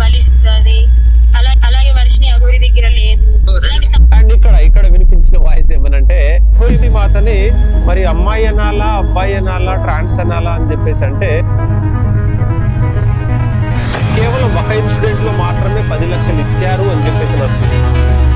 బలిస్తుంది. అలా అలాగే వర్షిని అగోరి దగ్గర లేదు. అండ్ ఇక్కడ ఇక్కడ వినిపించిన వాయిస్ ఏమనంటే కోరిది మాతని మరి అమ్మాయి అనాలా అబ్బాయి అనాలా ట్రాన్స్ అనాలా అని చెప్పేసి అంటే కేవలం ఒక ఇన్సిడెంట్లో మాత్రమే పది లక్షలు ఇచ్చారు అని చెప్పేసి వస్తుంది.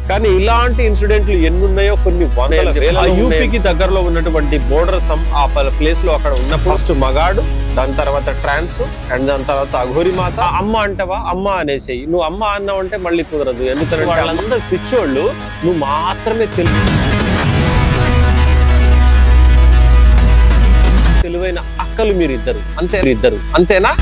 కానీ ఇలాంటి ఇన్సిడెంట్లు ఎన్ని ఉన్నాయో కొన్ని వందల వేల యూపీకి దగ్గరలో ఉన్నటువంటి బోర్డర్ సమ్ ఆ ప్లేస్లో అక్కడ ఉన్న ఫస్ట్ మగాడు దాని తర్వాత ట్రాన్స్ అండ్ దాని తర్వాత అఘోరి మాత. అమ్మ అంటావా? అమ్మ అనేసేయి. నువ్వు అమ్మ అన్నావు అంటే మళ్ళీ కుదరదు. ఎందుకంటే వాళ్ళందరూ పిచ్చోళ్ళు. నువ్వు మాత్రమే తెలుసు తెలివైన అక్కలు మీరు ఇద్దరు అంతే ఇద్దరు. అంతేనా?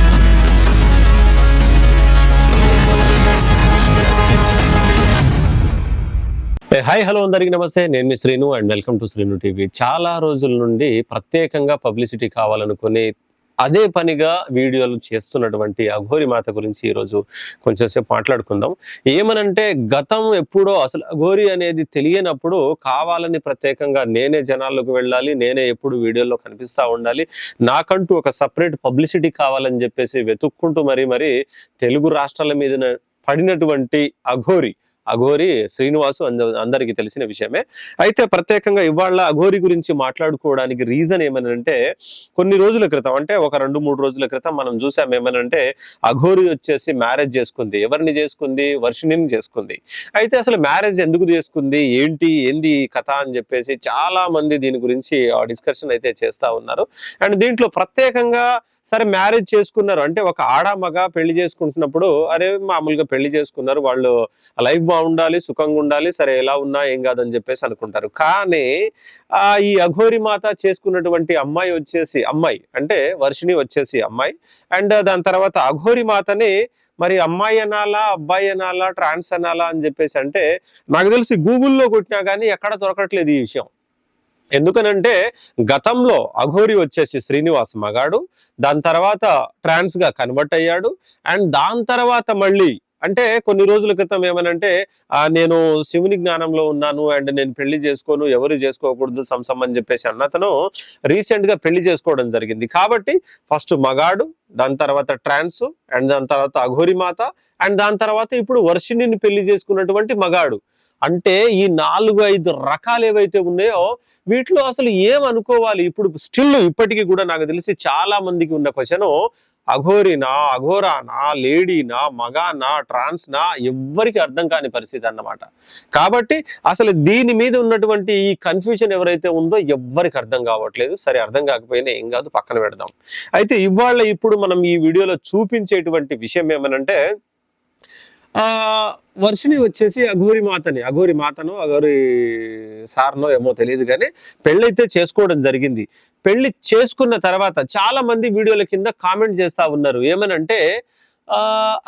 హాయ్ హలో అందరికి నమస్తే. నేను మీ Srinu and welcome to Srinu TV. చాలా రోజుల నుండి ప్రత్యేకంగా పబ్లిసిటీ కావాలనుకుని అదే పనిగా వీడియోలు చేస్తున్నటువంటి అఘోరి మాత గురించి ఈరోజు కొంచెం సేపు మాట్లాడుకుందాం. ఏమనంటే గతం ఎప్పుడో అసలు అఘోరి అనేది తెలియనప్పుడు కావాలని ప్రత్యేకంగా నేనే జనాల్లోకి వెళ్ళాలి నేనే ఎప్పుడు వీడియోలో కనిపిస్తా ఉండాలి నాకంటూ ఒక సపరేట్ పబ్లిసిటీ కావాలని చెప్పేసి వెతుక్కుంటూ మరి మరి తెలుగు రాష్ట్రాల మీద పడినటువంటి అఘోరి అఘోరి శ్రీనివాసు అంద- అందరికీ తెలిసిన విషయమే. అయితే ప్రత్యేకంగా ఇవాళ అఘోరి గురించి మాట్లాడుకోవడానికి రీజన్ ఏమనంటే కొన్ని రోజుల క్రితం అంటే ఒక రెండు మూడు రోజుల క్రితం మనం చూసాం ఏమనంటే అఘోరి వచ్చేసి మ్యారేజ్ చేసుకుంది. ఎవరిని చేసుకుంది? వర్షిణిని చేసుకుంది. అయితే అసలు మ్యారేజ్ ఎందుకు చేసుకుంది? ఏంటి? ఏంది కథ అని చెప్పేసి చాలా మంది దీని గురించి డిస్కషన్ అయితే చేస్తా ఉన్నారు. అండ్ దీంట్లో ప్రత్యేకంగా సరే మ్యారేజ్ చేసుకున్నారు. అంటే ఒక ఆడ మగ పెళ్ళి చేసుకుంటున్నప్పుడు అరే మామూలుగా పెళ్ళి చేసుకున్నారు. వాళ్ళు లైఫ్ బాగుండాలి సుఖంగా ఉండాలి సరే ఎలా ఉన్నా ఏం కాదని చెప్పేసి అనుకుంటారు. కానీ ఆ ఈ అఘోరి మాత చేసుకున్నటువంటి అమ్మాయి వచ్చేసి అమ్మాయి అంటే వర్షిణి వచ్చేసి అమ్మాయి. అండ్ దాని తర్వాత అఘోరి మాతని మరి అమ్మాయి అనాలా అబ్బాయి అనాలా ట్రాన్స్ అనాలా అని చెప్పేసి అంటే నాకు తెలిసి గూగుల్లో కొట్టినా కానీ ఎక్కడ దొరకట్లేదు ఈ విషయం. ఎందుకనంటే గతంలో అఘోరి వచ్చేసి శ్రీనివాస్ మగాడు దాని తర్వాత ట్రాన్స్గా కన్వర్ట్ అయ్యాడు అండ్ దాని తర్వాత మళ్ళీ అంటే కొన్ని రోజుల క్రితం ఏమనంటే నేను శివుని జ్ఞానంలో ఉన్నాను అండ్ నేను పెళ్ళి చేసుకోను ఎవరు చేసుకోకూడదు సంసం అని చెప్పేసి అన్నతను రీసెంట్గా పెళ్ళి చేసుకోవడం జరిగింది. కాబట్టి ఫస్ట్ మగాడు దాని తర్వాత ట్రాన్స్ అండ్ దాని తర్వాత అఘోరి మాత అండ్ దాని తర్వాత ఇప్పుడు వర్షిణిని పెళ్ళి చేసుకున్నటువంటి మగాడు. అంటే ఈ నాలుగు ఐదు రకాలు ఏవైతే ఉన్నాయో వీటిలో అసలు ఏమనుకోవాలి ఇప్పుడు స్టిల్ ఇప్పటికీ కూడా నాకు తెలిసి చాలా మందికి ఉన్న క్వశ్చన్ అఘోరినా అఘోరానా లేడీనా మగానా ట్రాన్స్నా ఎవ్వరికి అర్థం కాని పరిస్థితి అన్నమాట. కాబట్టి అసలు దీని మీద ఉన్నటువంటి ఈ కన్ఫ్యూజన్ ఎవరైతే ఉందో ఎవ్వరికి అర్థం కావట్లేదు. సరే అర్థం కాకపోయినా ఏం కాదు పక్కన పెడదాం. అయితే ఇవాళ ఇప్పుడు మనం ఈ వీడియోలో చూపించేటువంటి విషయం ఏమనంటే వర్షిని వచ్చేసి అఘోరి మాతని అఘోరి మాతను అఘోరి సార్నో ఏమో తెలియదు కానీ పెళ్ళైతే చేసుకోవడం జరిగింది. పెళ్ళి చేసుకున్న తర్వాత చాలా మంది వీడియోల కింద కామెంట్ చేస్తా ఉన్నారు. ఏమనంటే ఆ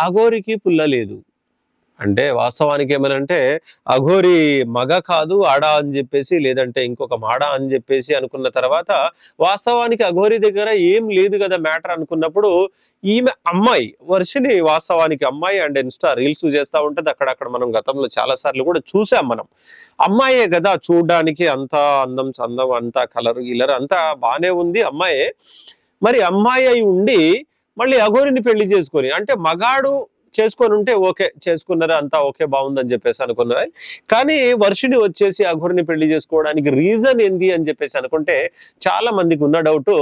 అఘోరికి పుల్ల లేదు. అంటే వాస్తవానికి ఏమనంటే అఘోరి మగ కాదు ఆడ అని చెప్పేసి లేదంటే ఇంకొక మాడ అని చెప్పేసి అనుకున్న తర్వాత వాస్తవానికి అఘోరి దగ్గర ఏం లేదు కదా మ్యాటర్ అనుకున్నప్పుడు ఈమె అమ్మాయి వర్షిని వాస్తవానికి అమ్మాయి అండ్ ఇన్స్టా రీల్స్ చేస్తా ఉంటది. అక్కడక్కడ మనం గతంలో చాలా సార్లు కూడా చూసాం మనం. అమ్మాయే కదా చూడడానికి అంత అందం చందం అంతా కలర్ గిలర్ అంతా బాగానే ఉంది అమ్మాయే. మరి అమ్మాయి అయి ఉండి మళ్ళీ అఘోరిని పెళ్ళి చేసుకొని అంటే మగాడు చేసుకొని ఉంటే ఓకే చేసుకున్నారు అంతా ఓకే బాగుందని చెప్పేసి అనుకున్నారు? కానీ వర్షిని వచ్చేసి అఘోరిని పెళ్ళి చేసుకోవడానికి రీజన్ ఏంది అని చెప్పేసి అనుకుంటే చాలా మందికి ఉన్న డౌట్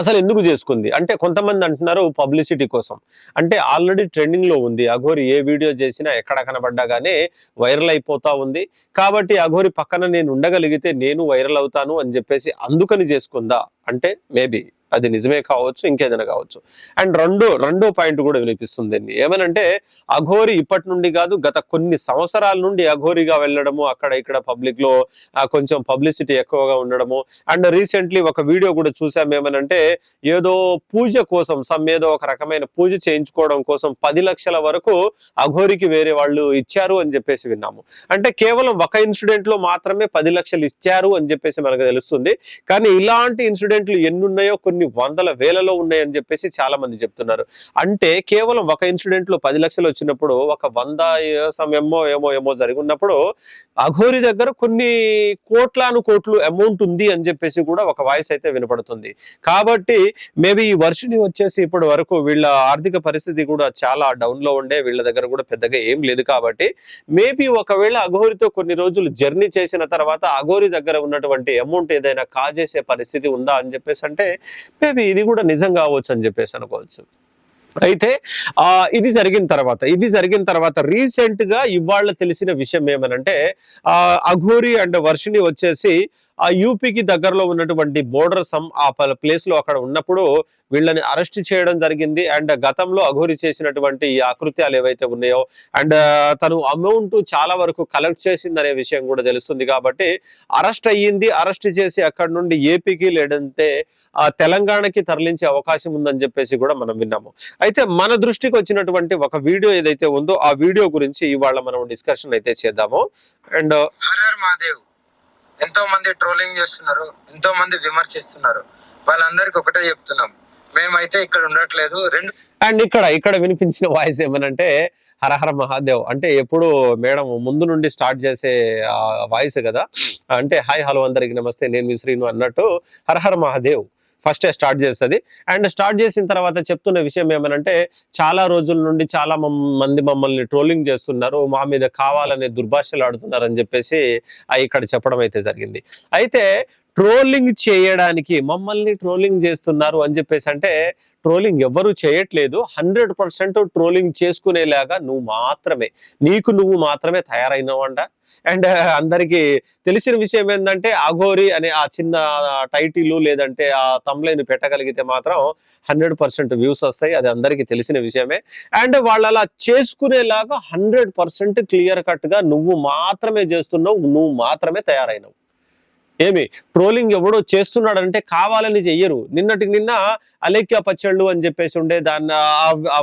అసలు ఎందుకు చేసుకుంది? అంటే కొంతమంది అంటున్నారు పబ్లిసిటీ కోసం. అంటే ఆల్రెడీ ట్రెండింగ్లో ఉంది. అఘోరి ఏ వీడియో చేసినా ఎక్కడ కనబడ్డా కానీ వైరల్ అయిపోతా ఉంది. కాబట్టి అఘోరి పక్కన నేను ఉండగలిగితే నేను వైరల్ అవుతాను అని చెప్పేసి అందుకని చేసుకుందా? అంటే మేబీ. అది నిజమే కావచ్చు ఇంకేదైనా కావచ్చు. అండ్ రెండో రెండో పాయింట్ కూడా వినిపిస్తుంది ఏమనంటే అఘోరి ఇప్పటి నుండి కాదు గత కొన్ని సంవత్సరాల నుండి అఘోరిగా వెళ్ళడము అక్కడ ఇక్కడ పబ్లిక్లో కొంచెం పబ్లిసిటీ ఎక్కువగా ఉండడము. అండ్ రీసెంట్లీ ఒక వీడియో కూడా చూసాం ఏమనంటే ఏదో పూజ కోసం సమ్ ఏదో ఒక రకమైన పూజ చేయించుకోవడం కోసం పది లక్షల వరకు అఘోరికి వేరే వాళ్ళు ఇచ్చారు అని చెప్పేసి విన్నాము. అంటే కేవలం ఒక ఇన్సిడెంట్లో మాత్రమే పది లక్షలు ఇచ్చారు అని చెప్పేసి మనకు తెలుస్తుంది. కానీ ఇలాంటి ఇన్సిడెంట్లు ఎన్ని ఉన్నాయో కొన్ని వందల వేలలో ఉన్నాయని చెప్పేసి చాలా మంది చెప్తున్నారు. అంటే కేవలం ఒక ఇన్సిడెంట్లో పది లక్షలు వచ్చినప్పుడు ఒక వంద సమయమో ఏమో ఏమో జరిగి ఉన్నప్పుడు అఘోరి దగ్గర కొన్ని కోట్లాను కోట్లు అమౌంట్ ఉంది అని చెప్పేసి కూడా ఒక వాయిస్ అయితే వినపడుతుంది. కాబట్టి మేబీ ఈ వర్షిని వచ్చేసి ఇప్పటి వరకు వీళ్ళ ఆర్థిక పరిస్థితి కూడా చాలా డౌన్లో ఉండే వీళ్ళ దగ్గర కూడా పెద్దగా ఏం లేదు కాబట్టి మేబీ ఒకవేళ అఘోరితో కొన్ని రోజులు జర్నీ చేసిన తర్వాత అఘోరి దగ్గర ఉన్నటువంటి అమౌంట్ ఏదైనా కాజేసే పరిస్థితి ఉందా అని చెప్పేసి అంటే మేబీ ఇది కూడా నిజం కావచ్చు అని చెప్పేసి అనుకోవచ్చు. అయితే ఆ ఇది జరిగిన తర్వాత ఇది జరిగిన తర్వాత రీసెంట్గా ఇవాళ తెలిసిన విషయం ఏమనంటే ఆ అఘోరి అండ్ వర్షిని వచ్చేసి ఆ యూపీకి దగ్గరలో ఉన్నటువంటి బోర్డర్ సమ్ ఆ ప్లేస్లో అక్కడ ఉన్నప్పుడు వీళ్ళని అరెస్ట్ చేయడం జరిగింది. అండ్ గతంలో అఘోరి చేసినటువంటి ఈ అకృత్యాలు ఏవైతే ఉన్నాయో అండ్ తను అమౌంట్ చాలా వరకు కలెక్ట్ చేసింది అనే విషయం కూడా తెలుస్తుంది కాబట్టి అరెస్ట్ అయ్యింది. అరెస్ట్ చేసి అక్కడ నుండి ఏపీకి లేదంటే ఆ తెలంగాణకి తరలించే అవకాశం ఉందని చెప్పేసి కూడా మనం విన్నాము. అయితే మన దృష్టికి వచ్చినటువంటి ఒక వీడియో ఏదైతే ఉందో ఆ వీడియో గురించి ఇవాళ మనం డిస్కషన్ అయితే చేద్దాము. అండ్ హర్హర్ మహాదేవ్. ఎంతో మంది ట్రోలింగ్ చేస్తున్నారు ఎంతో మంది విమర్శిస్తున్నారు. వాళ్ళందరికి ఒకటే చెప్తున్నాం. మేమైతే ఇక్కడ ఉండట్లేదు. రెండు అండ్ ఇక్కడ ఇక్కడ వినిపించిన వాయిస్ ఏమనంటే హరహర మహాదేవ్. అంటే ఎప్పుడు మేడం ముందు నుండి స్టార్ట్ చేసే వాయిస్ కదా. అంటే హాయ్ హలో అందరికి నమస్తే. నేను మీ శ్రీను అన్నట్టు హరహర మహాదేవ్. ఫస్టే స్టార్ట్ చేస్తుంది. అండ్ స్టార్ట్ చేసిన తర్వాత చెప్తున్న విషయం ఏమనంటే చాలా రోజుల నుండి చాలా మంది మమ్మల్ని ట్రోలింగ్ చేస్తున్నారు మా మీద కావాలనే దుర్భాషలు ఆడుతున్నారు అని చెప్పేసి ఇక్కడ చెప్పడం అయితే జరిగింది. అయితే ట్రోలింగ్ చేయడానికి మమ్మల్ని ట్రోలింగ్ చేస్తున్నారు అని చెప్పేసి అంటే ట్రోలింగ్ ఎవరు చేయట్లేదు. హండ్రెడ్ పర్సెంట్ ట్రోలింగ్ చేసుకునేలాగా నువ్వు మాత్రమే నీకు నువ్వు మాత్రమే తయారైనవంట. అండ్ అందరికి తెలిసిన విషయం ఏంటంటే అఘోరి అనే ఆ చిన్న టైటిల్ లేదంటే ఆ తమ్లైన్ పెట్టగలిగితే మాత్రం హండ్రెడ్ పర్సెంట్ వ్యూస్ వస్తాయి. అది అందరికీ తెలిసిన విషయమే. అండ్ వాళ్ళు అలా చేసుకునేలాగా హండ్రెడ్ పర్సెంట్ క్లియర్ కట్గా నువ్వు మాత్రమే చేస్తున్నావు నువ్వు మాత్రమే తయారైనవు. ఏమి? ట్రోలింగ్ ఎవడో చేస్తున్నాడంటే కావాలని చెయ్యరు. నిన్నటికి నిన్న అలేఖ్య పచ్చళ్ళు అని చెప్పేసి ఉండే దాన్ని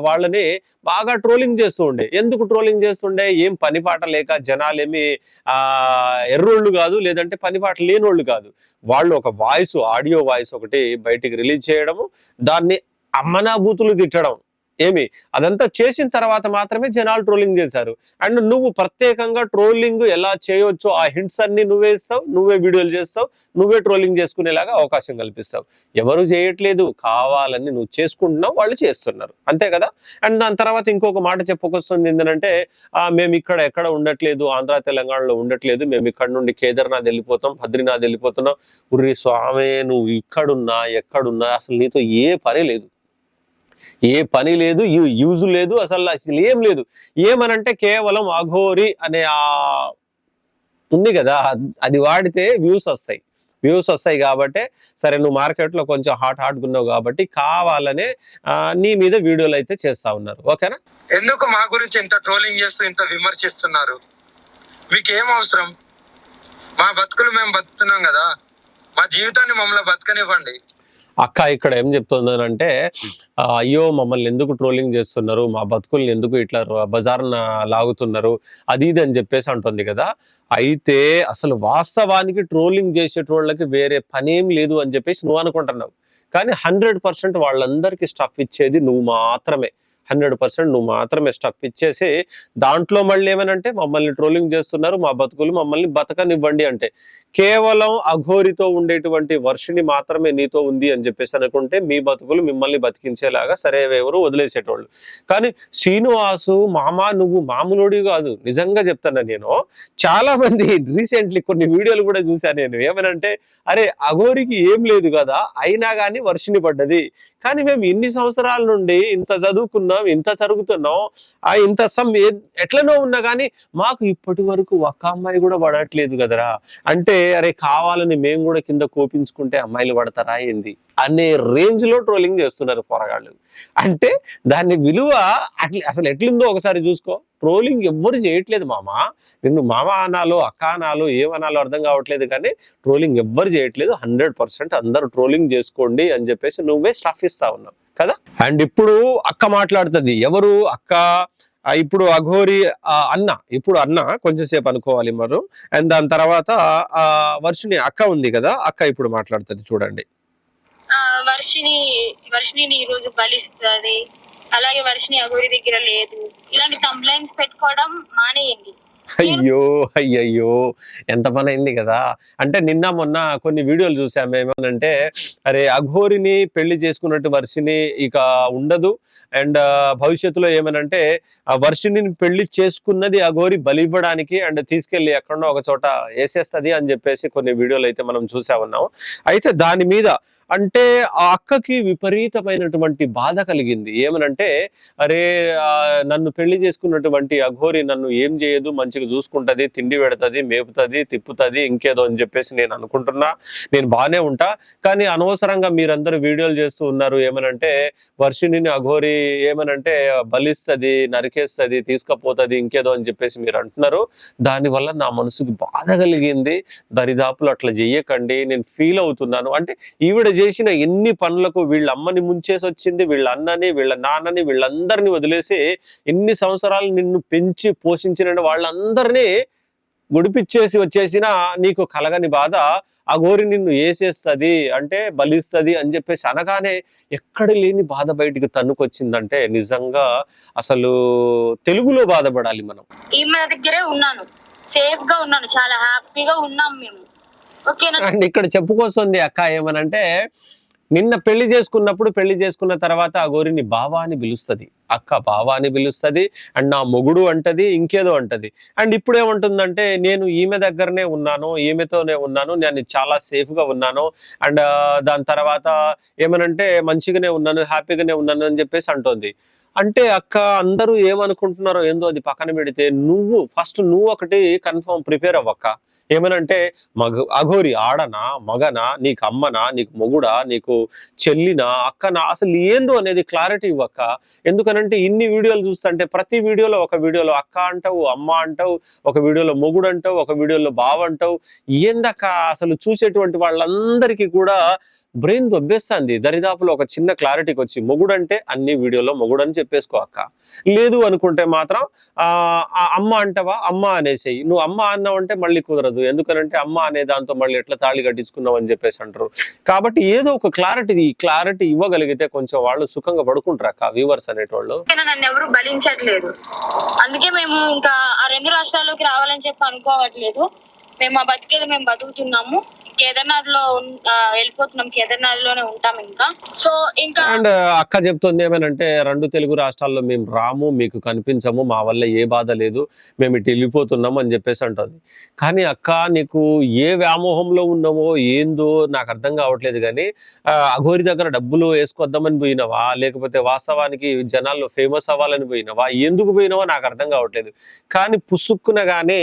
వాళ్ళని బాగా ట్రోలింగ్ చేస్తూ ఉండే. ఎందుకు ట్రోలింగ్ చేస్తుండే ఏం పని పాట లేక జనాలేమి ఆ ఎర్రోళ్ళు కాదు లేదంటే పని పాట లేనోళ్ళు కాదు. వాళ్ళు ఒక వాయిస్ ఆడియో వాయిస్ ఒకటి బయటికి రిలీజ్ చేయడము దాన్ని అమ్మనాభూతులు తిట్టడం. ఏమి? అదంతా చేసిన తర్వాత మాత్రమే జనాలు ట్రోలింగ్ చేశారు. అండ్ నువ్వు ప్రత్యేకంగా ట్రోలింగ్ ఎలా చేయొచ్చో ఆ హింట్స్ అన్ని నువ్వే ఇస్తావు నువ్వే వీడియోలు చేస్తావు నువ్వే ట్రోలింగ్ చేసుకునేలాగా అవకాశం కల్పిస్తావు. ఎవరు చేయట్లేదు కావాలని నువ్వు చేసుకుంటున్నావు వాళ్ళు చేస్తున్నారు. అంతే కదా? అండ్ దాని తర్వాత ఇంకొక మాట చెప్పుకొస్తుంది ఏంటంటే మేము ఇక్కడ ఎక్కడ ఉండట్లేదు ఆంధ్ర తెలంగాణలో ఉండట్లేదు మేము ఇక్కడ నుండి కేదార్నాథ్ వెళ్ళిపోతాం బద్రీనాథ్ వెళ్ళిపోతున్నాం. ఉర్రి స్వామి నువ్వు ఇక్కడున్నా ఎక్కడున్నా అసలు నీతో ఏ పని లేదు. ఏ పని లేదు యూజ్ లేదు అసలు అసలు ఏం లేదు. ఏమనంటే కేవలం అఘోరి అనే ఆ ఉంది కదా అది వాడితే వ్యూస్ వస్తాయి. వ్యూస్ వస్తాయి కాబట్టి సరే నువ్వు మార్కెట్లో కొంచెం హాట్ హాట్ ఉన్నావు కాబట్టి కావాలనే నీ మీద వీడియోలు అయితే చేస్తా ఉన్నారు. ఓకేనా ఎందుకు మా గురించి ఇంత ట్రోలింగ్ చేస్తూ ఇంత విమర్శిస్తున్నారు? మీకు ఏం అవసరం? మా బతుకులు మేము బతుకుతున్నాం కదా మా జీవితాన్ని మమ్మల్ని బతకనివ్వండి. అక్క ఇక్కడ ఏం చెప్తుందనంటే అయ్యో మమ్మల్ని ఎందుకు ట్రోలింగ్ చేస్తున్నారు? మా బతుకుల్ని ఎందుకు ఇట్లా బజార్న లాగుతున్నారు? అది ఇది అని చెప్పేసి అంటుంది కదా. అయితే అసలు వాస్తవానికి ట్రోలింగ్ చేసేటోళ్ళకి వేరే పనేం లేదు అని చెప్పేసి నువ్వు అనుకుంటున్నావు. కానీ హండ్రెడ్ పర్సెంట్ వాళ్ళందరికీ స్టఫ్ ఇచ్చేది నువ్వు మాత్రమే. హండ్రెడ్ పర్సెంట్ నువ్వు మాత్రమే స్టఫ్ ఇచ్చేసి దాంట్లో మళ్ళీ ఏమనంటే మమ్మల్ని ట్రోలింగ్ చేస్తున్నారు మా బతుకులు మమ్మల్ని బతకనివ్వండి అంటే. కేవలం అఘోరితో ఉండేటువంటి వర్షిని మాత్రమే నీతో ఉంది అని చెప్పేసి అనుకుంటే మీ బతుకులు మిమ్మల్ని బతికించేలాగా సరే ఎవరు వదిలేసేటోళ్ళు. కానీ శ్రీనివాసు మామ నువ్వు మామూలుడి కాదు. నిజంగా చెప్తాను నేను. చాలా మంది రీసెంట్లీ కొన్ని వీడియోలు కూడా చూశాను నేను. ఏమనంటే అరే అఘోరికి ఏం లేదు కదా అయినా కానీ వర్షిని పడ్డది. కానీ మేము ఇన్ని సంవత్సరాల నుండి ఇంత చదువుకున్నాం ఇంత తరుగుతున్నాం ఆ ఇంత సమ్ ఏ- ఎట్లనో ఉన్నా కానీ మాకు ఇప్పటి వరకు ఒక్క అమ్మాయి కూడా పడట్లేదు కదరా. అంటే అరే కావాలని మేము కూడా కింద కోపించుకుంటే అమ్మాయిలు పడతారా ఏంది? అనే రేంజ్లో ట్రోలింగ్ చేస్తున్నారు పోరగాళ్ళు. అంటే దాని విలువ అట్లా అసలు ఎట్లుందో ఒకసారి చూసుకో. ట్రోలింగ్ ఎవ్వరు చేయట్లేదు మామ. నిన్ను మామ అనాలో అక్క అనాలో ఏమనాలో అర్థం కావట్లేదు కానీ ట్రోలింగ్ ఎవ్వరు చేయట్లేదు. హండ్రెడ్ పర్సెంట్ అందరూ ట్రోలింగ్ చేసుకోండి అని చెప్పేసి నువ్వే స్టఫ్ ఇస్తా ఉన్నావు కదా? అండ్ ఇప్పుడు అక్క మాట్లాడుతుంది. ఎవరు? అక్క? ఇప్పుడు అఘోరి అన్న ఇప్పుడు అన్న కొంచెంసేపు అనుకోవాలి మరి. అండ్ దాని తర్వాత వర్షిణి వర్షిని అక్క ఉంది కదా అక్క ఇప్పుడు మాట్లాడుతుంది చూడండి. ఆ, వర్షిని వర్షిని ఈ రోజు బలిస్తుంది. అలాగే వర్షిని అఘోరి దగ్గర లేదు. ఇలాంటి కంప్లైంట్స్ పెట్టుకోవడం మానేయండి. అయ్యో అయ్యయ్యో ఎంత పని అయింది కదా. అంటే నిన్న మొన్న కొన్ని వీడియోలు చూసాము ఏమనంటే అరే అఘోరిని పెళ్ళి చేసుకున్నట్టు వర్షిని ఇక ఉండదు. అండ్ భవిష్యత్తులో ఏమనంటే ఆ వర్షిని పెళ్ళి చేసుకున్నది అఘోరి బలివ్వడానికి అండ్ తీసుకెళ్ళి ఎక్కడో ఒక చోట వేసేస్తుంది అని చెప్పేసి కొన్ని వీడియోలు అయితే మనం చూసా ఉన్నాం. అయితే దాని మీద అంటే ఆ అక్కకి విపరీతమైనటువంటి బాధ కలిగింది. ఏమనంటే అరే నన్ను పెళ్ళి చేసుకున్నటువంటి అఘోరి నన్ను ఏం చేయదు మంచిగా చూసుకుంటది తిండి పెడతది మేపుతది తిప్పుతుంది ఇంకేదో అని చెప్పేసి నేను అనుకుంటున్నా. నేను బాగానే ఉంటా. కానీ అనవసరంగా మీరందరూ వీడియోలు చేస్తూ ఉన్నారు. ఏమనంటే వర్షిణిని అఘోరి ఏమనంటే బలిస్తది నరికేస్తది తీసుకపోతుంది ఇంకేదో అని చెప్పేసి మీరు అంటున్నారు. దానివల్ల నా మనసుకి బాధ కలిగింది. దరిదాపులు అట్లా చెయ్యకండి. నేను ఫీల్ అవుతున్నాను. అంటే ఈవిడ చేసిన ఎన్ని పనులకు వీళ్ళ అమ్మని ముంచేసి వచ్చింది వీళ్ళ అన్నని వీళ్ళ నాన్నని వీళ్ళందరినీ వదిలేసి ఎన్ని సంవత్సరాలు నిన్ను పెంచి పోషించిన వాళ్ళందరినీ గుడిపిచ్చేసి వచ్చేసిన నీకు కలగని బాధ ఆ గోరి నిన్ను వేసేస్తుంది అంటే బలిస్తుంది అని చెప్పేసి అనగానే ఎక్కడ లేని బాధ బయటికి తన్నుకొచ్చిందంటే నిజంగా అసలు తెలుగులో బాధపడాలి మనం. ఈమె దగ్గరే ఉన్నాను. సేఫ్గా ఉన్నాను. చాలా హ్యాపీగా ఉన్నాం మేము. అండ్ ఇక్కడ చెప్పుకొస్తుంది అక్క ఏమనంటే నిన్న పెళ్ళి చేసుకున్నప్పుడు పెళ్ళి చేసుకున్న తర్వాత ఆ గోరిని బావా అని పిలుస్తుంది. అక్క బావా అని పిలుస్తుంది అండ్ నా మొగుడు అంటది ఇంకేదో అంటది. అండ్ ఇప్పుడు ఏమంటుందంటే నేను ఈమె దగ్గరనే ఉన్నాను ఈమెతోనే ఉన్నాను నేను చాలా సేఫ్గా ఉన్నాను అండ్ దాని తర్వాత ఏమనంటే మంచిగానే ఉన్నాను హ్యాపీగానే ఉన్నాను అని చెప్పేసి అంటోంది. అంటే అక్క అందరూ ఏమనుకుంటున్నారో ఏందో అది పక్కన పెడితే నువ్వు ఫస్ట్ నువ్వు ఒకటి కన్ఫర్మ్ ప్రిపేర్ అవ్వక్క. ఏమనంటే మగ అఘోరి ఆడనా మగనా నీకు అమ్మనా నీకు మొగుడా నీకు చెల్లినా అక్కనా అసలు ఏందో అనేది క్లారిటీ ఇవ్వక్క ఎందుకనంటే ఇన్ని వీడియోలు చూస్తుంటే ప్రతి వీడియోలో ఒక వీడియోలో అక్క అంటావు అమ్మ అంటావు ఒక వీడియోలో మొగుడు అంటావు ఒక వీడియోలో బావ అంటావు ఏందక్క అసలు చూసేటువంటి వాళ్ళందరికీ కూడా బ్రెయిన్ దొబ్బేస్తుంది దరిదాపులో ఒక చిన్న క్లారిటీకి వచ్చి మొగుడంటే అన్ని వీడియోలో మొగుడు అని చెప్పేసుకో అక్క. లేదు అనుకుంటే మాత్రం అమ్మ అంటవా? అమ్మ అనేసేయి. నువ్వు అమ్మ అన్నావు అంటే మళ్ళీ కుదరదు. ఎందుకనంటే అమ్మ అనే దాంతో మళ్ళీ ఎట్లా తాళి కట్టించుకున్నావు అని చెప్పేసి అంటారు. కాబట్టి ఏదో ఒక క్లారిటీ క్లారిటీ ఇవ్వగలిగితే కొంచెం వాళ్ళు సుఖంగా పడుకుంటారు అక్క వ్యూవర్స్ అనేటోళ్ళు. నన్ను ఎవరు బలించట్లేదు. అందుకే మేము ఇంకా ఆ రెండు రాష్ట్రాల్లోకి రావాలని చెప్పి అనుకోవట్లేదు. మేము ఆ బతికేది మేము బతుకుతున్నాము. కేదార్నాథ్లో వెళ్ళిపోతున్నాం. కేదార్నాథ్లోనే ఉంటాం ఇంకా. సో ఇంకా అండ్ అక్క చెప్తుంది ఏమనంటే రెండు తెలుగు రాష్ట్రాల్లో మేము రాము మీకు కనిపించము మా వల్ల ఏ బాధ లేదు మేము ఇటు వెళ్ళిపోతున్నాం అని చెప్పేసి అంటుంది. కానీ అక్క నీకు ఏ వ్యామోహంలో ఉన్నావో ఏందో నాకు అర్థం కావట్లేదు కానీ అఘోరి దగ్గర డబ్బులు వేసుకొద్దామని పోయినావా? లేకపోతే వాస్తవానికి జనాల్లో ఫేమస్ అవ్వాలని పోయినావా? ఎందుకు పోయినావో నాకు అర్థం కావట్లేదు. కానీ పుసుక్కునగానే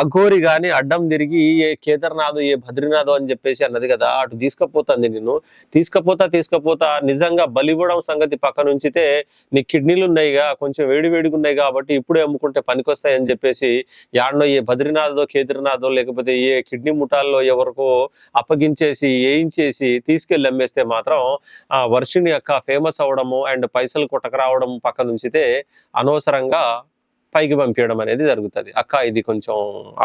అఘోరి గాని అడ్డం తిరిగి ఏ కేదార్నాథ్ ఏ బద్రీనాథ్ అని చెప్పేసి అన్నది కదా అటు తీసుకపోతుంది నిన్ను. తీసుకపోతా తీసుకపోతా నిజంగా బలివ్వడం సంగతి పక్కన ఉంచితే నీ కిడ్నీలు ఉన్నాయిగా కొంచెం వేడి వేడిగా ఉన్నాయి కాబట్టి ఇప్పుడే అమ్ముకుంటే పనికొస్తాయి అని చెప్పేసి యాడనో ఏ బద్రీనాథో కేదార్నాథో లేకపోతే ఏ కిడ్నీ ముఠాల్లో ఎవరికో అప్పగించేసి వేయించేసి తీసుకెళ్ళి అమ్మేస్తే మాత్రం ఆ వర్షిని యొక్క ఫేమస్ అవడము అండ్ పైసలు కొట్టక రావడం పక్కన ఉంచితే అనవసరంగా పైకి పంపించడం అనేది జరుగుతుంది. అక్క ఇది కొంచెం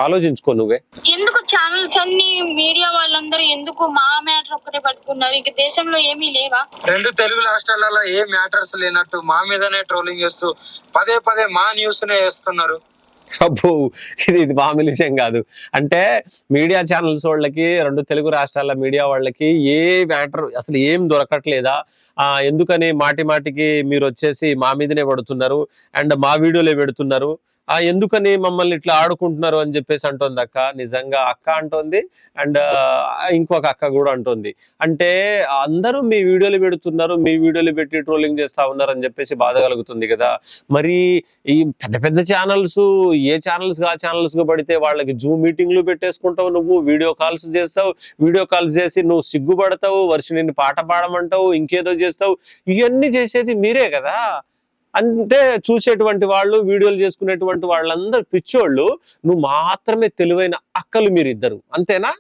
ఆలోచించుకో నువ్వే. ఎందుకు ఛానల్స్ అన్ని మీడియా వాళ్ళందరూ ఎందుకు మా మ్యాటర్ ఒక్కటే పట్టుకున్నారు? ఇక దేశంలో ఏమీ లేవా? రెండు తెలుగు రాష్ట్రాలలో ఏ మ్యాటర్స్ లేనట్టు మా మీదనే ట్రోలింగ్ చేస్తూ పదే పదే మా న్యూస్ నే వేస్తున్నారు. అబ్బో ఇది ఇది మామూలు విషయం కాదు. అంటే మీడియా ఛానల్స్ వాళ్ళకి రెండు తెలుగు రాష్ట్రాల మీడియా వాళ్ళకి ఏ మ్యాటర్ అసలు ఏం దొరకట్లేదా? ఎందుకని మాటి మాటికి మీరు వచ్చేసి మా మీదనే పడుతున్నారు అండ్ మా వీడియోలే పెడుతున్నారు? ఆ ఎందుకని మమ్మల్ని ఇట్లా ఆడుకుంటున్నారు అని చెప్పేసి అంటోంది అక్క. నిజంగా అక్క అంటోంది. అండ్ ఇంకొక అక్క కూడా అంటోంది. అంటే అందరూ మీ వీడియోలు పెడుతున్నారు మీ వీడియోలు పెట్టి ట్రోలింగ్ చేస్తా ఉన్నారు అని చెప్పేసి బాధ కలుగుతుంది కదా. మరి ఈ పెద్ద పెద్ద ఛానల్స్ ఏ ఛానల్స్ ఆ ఛానల్స్ పడితే వాళ్ళకి జూమ్ మీటింగ్లు పెట్టేసుకుంటావు నువ్వు వీడియో కాల్స్ చేస్తావు వీడియో కాల్స్ చేసి నువ్వు సిగ్గుపడతావు వర్షి నిన్ను పాట పాడమంటావు ఇంకేదో చేస్తావు ఇవన్నీ చేసేది మీరే కదా. అంటే చూసేటువంటి వాళ్ళు వీడియోలు చేసుకునేటువంటి వాళ్ళందరూ పిచ్చోళ్ళు. నువ్వు మాత్రమే తెలివైన అక్కలు మీరు ఇద్దరు అంతేనా?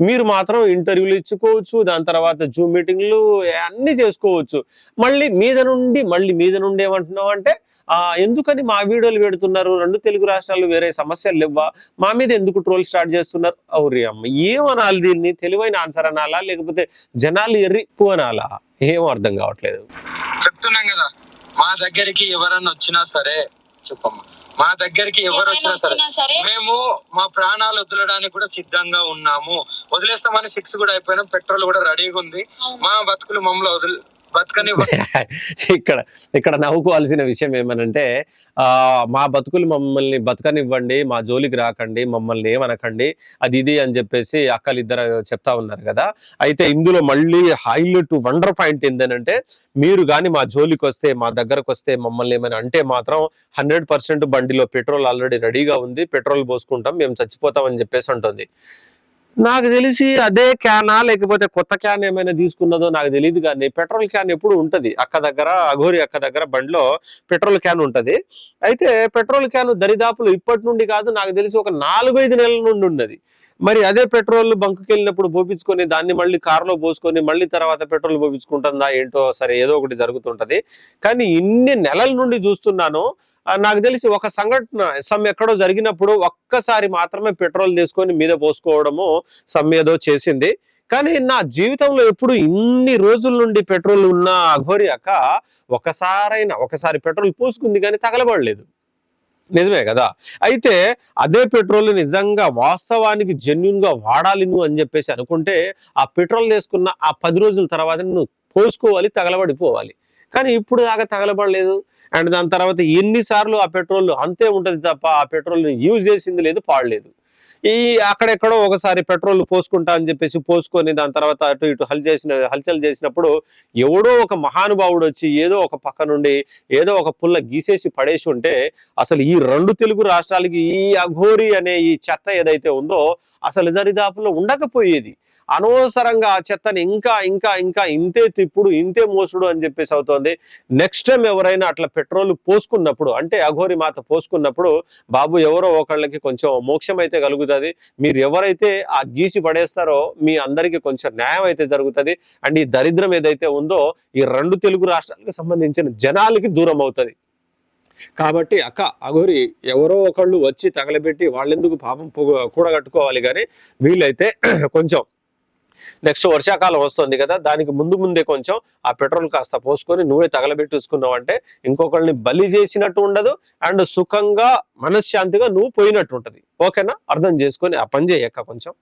మీరు మాత్రం ఇంటర్వ్యూలు ఇచ్చుకోవచ్చు దాని తర్వాత జూమ్ మీటింగ్లు అన్ని చేసుకోవచ్చు. మళ్ళీ మీద నుండి మళ్ళీ మీద నుండి ఏమంటున్నావు అంటే ఆ ఎందుకని మా వీడియోలు పెడుతున్నారు? రెండు తెలుగు రాష్ట్రాలు వేరే సమస్యలు లేవా మా మీద ఎందుకు ట్రోల్ స్టార్ట్ చేస్తున్నారు? అవురి అమ్మ ఏమనాలి దీన్ని? తెలివైన ఆన్సర్ అనాలా? లేకపోతే జనాలు ఎర్రిప్పు అనాలా ఏం అర్థం కావట్లేదు. చెప్తున్నాం కదా. మా దగ్గరికి ఎవరన్నా వచ్చినా సరే చెప్పమ్మా. మా దగ్గరికి ఎవరు వచ్చినా సరే మేము మా ప్రాణాలు వదలడానికి కూడా సిద్ధంగా ఉన్నాము. వదిలేస్తామని ఫిక్స్ కూడా అయిపోయినాం. పెట్రోల్ కూడా రెడీగా ఉంది. మా బతుకులు మమ్మల్ని వదిలి ఇక్కడ ఇక్కడ నవ్వుకోవాల్సిన విషయం ఏమనంటే ఆ మా బతుకులు మమ్మల్ని బతకనివ్వండి మా జోలికి రాకండి మమ్మల్ని ఏమనకండి అది ఇది అని చెప్పేసి అక్కలు ఇద్దరు చెప్తా ఉన్నారు కదా. అయితే ఇందులో మళ్ళీ హైలైట్ వండర్ పాయింట్ ఏంటంటే మీరు కానీ మా జోలికి వస్తే మా దగ్గరకు వస్తే మమ్మల్ని ఏమైనా అంటే మాత్రం హండ్రెడ్ పర్సెంట్ బండిలో పెట్రోల్ ఆల్రెడీ రెడీగా ఉంది పెట్రోల్ పోసుకుంటాం మేము చచ్చిపోతాం అని చెప్పేసి ఉంటుంది నాకు తెలిసి అదే క్యానా లేకపోతే కొత్త క్యాన్ ఏమైనా తీసుకున్నదో నాకు తెలియదు కానీ పెట్రోల్ క్యాన్ ఎప్పుడు ఉంటది. అక్క దగ్గర అఘోరి అక్క దగ్గర బండిలో పెట్రోల్ క్యాన్ ఉంటది. అయితే పెట్రోల్ క్యాన్ దరిదాపులు ఇప్పటి నుండి కాదు నాకు తెలిసి ఒక నాలుగైదు నెలల నుండి ఉన్నది. మరి అదే పెట్రోల్ బంకుకి వెళ్ళినప్పుడు పోపించుకొని దాన్ని మళ్ళీ కారులో పోసుకొని మళ్ళీ తర్వాత పెట్రోల్ పోపించుకుంటుందా ఏంటో సరే ఏదో ఒకటి జరుగుతుంటది. కానీ ఇన్ని నెలల నుండి చూస్తున్నాను నాకు తెలిసి ఒక సంఘటన సమ్ ఎక్కడో జరిగినప్పుడు ఒక్కసారి మాత్రమే పెట్రోల్ తీసుకొని మీద పోసుకోవడము సమ్ ఏదో చేసింది. కానీ నా జీవితంలో ఎప్పుడు ఇన్ని రోజుల నుండి పెట్రోల్ ఉన్న అఘోరి అక్క ఒకసారైనా ఒకసారి పెట్రోల్ పూసుకుంది కానీ తగలబడలేదు. నిజమే కదా? అయితే అదే పెట్రోల్ నిజంగా వాస్తవానికి జెన్యున్గా వాడాలి నువ్వు అని చెప్పేసి అనుకుంటే ఆ పెట్రోల్ తీసుకున్న ఆ పది రోజుల తర్వాత నువ్వు పోసుకోవాలి తగలబడిపోవాలి. కానీ ఇప్పుడు దాకా తగలబడలేదు. అండ్ దాని తర్వాత ఎన్నిసార్లు ఆ పెట్రోల్ అంతే ఉంటుంది తప్ప ఆ పెట్రోల్ యూజ్ చేసింది లేదు పాడలేదు ఈ అక్కడెక్కడో ఒకసారి పెట్రోల్ పోసుకుంటా అని చెప్పేసి పోసుకొని దాని తర్వాత అటు ఇటు హల్ చేసిన హల్చల్ చేసినప్పుడు ఎవడో ఒక మహానుభావుడు వచ్చి ఏదో ఒక పక్క నుండి ఏదో ఒక పుల్ల గీసేసి పడేసి ఉంటే అసలు ఈ రెండు తెలుగు రాష్ట్రాలకి ఈ అఘోరి అనే ఈ చెత్త ఏదైతే ఉందో అసలు దరిదాపులో ఉండకపోయేది. అనవసరంగా ఆ చెత్తని ఇంకా ఇంకా ఇంకా ఇంతే తిప్పుడు ఇంతే మోసుడు అని చెప్పేసి అవుతోంది. నెక్స్ట్ టైం ఎవరైనా అట్లా పెట్రోల్ పోసుకున్నప్పుడు అంటే అఘోరి మాత పోసుకున్నప్పుడు బాబు ఎవరో ఒకళ్ళకి కొంచెం మోక్షం అయితే కలుగుతుంది. మీరు ఎవరైతే ఆ గీసి పడేస్తారో మీ అందరికీ కొంచెం న్యాయం అయితే జరుగుతుంది. అండ్ ఈ దరిద్రం ఏదైతే ఉందో ఈ రెండు తెలుగు రాష్ట్రాలకు సంబంధించిన జనాలకి దూరం అవుతుంది. కాబట్టి అక్క అఘోరి ఎవరో ఒకళ్ళు వచ్చి తగలబెట్టి వాళ్ళెందుకు పాపం కూడగట్టుకోవాలి కానీ వీళ్ళైతే కొంచెం నెక్స్ట్ వర్షాకాలం వస్తుంది కదా దానికి ముందు ముందే కొంచెం ఆ పెట్రోల్ కాస్త పోసుకొని నువ్వే తగలబెట్టేసుకున్నావు అంటే ఇంకొకళ్ళని బలి చేసినట్టు ఉండదు అండ్ సుఖంగా మనశ్శాంతిగా నువ్వు పోయినట్టు ఉంటుంది. ఓకేనా? అర్థం చేసుకొని ఆ పని చేయక్క కొంచెం.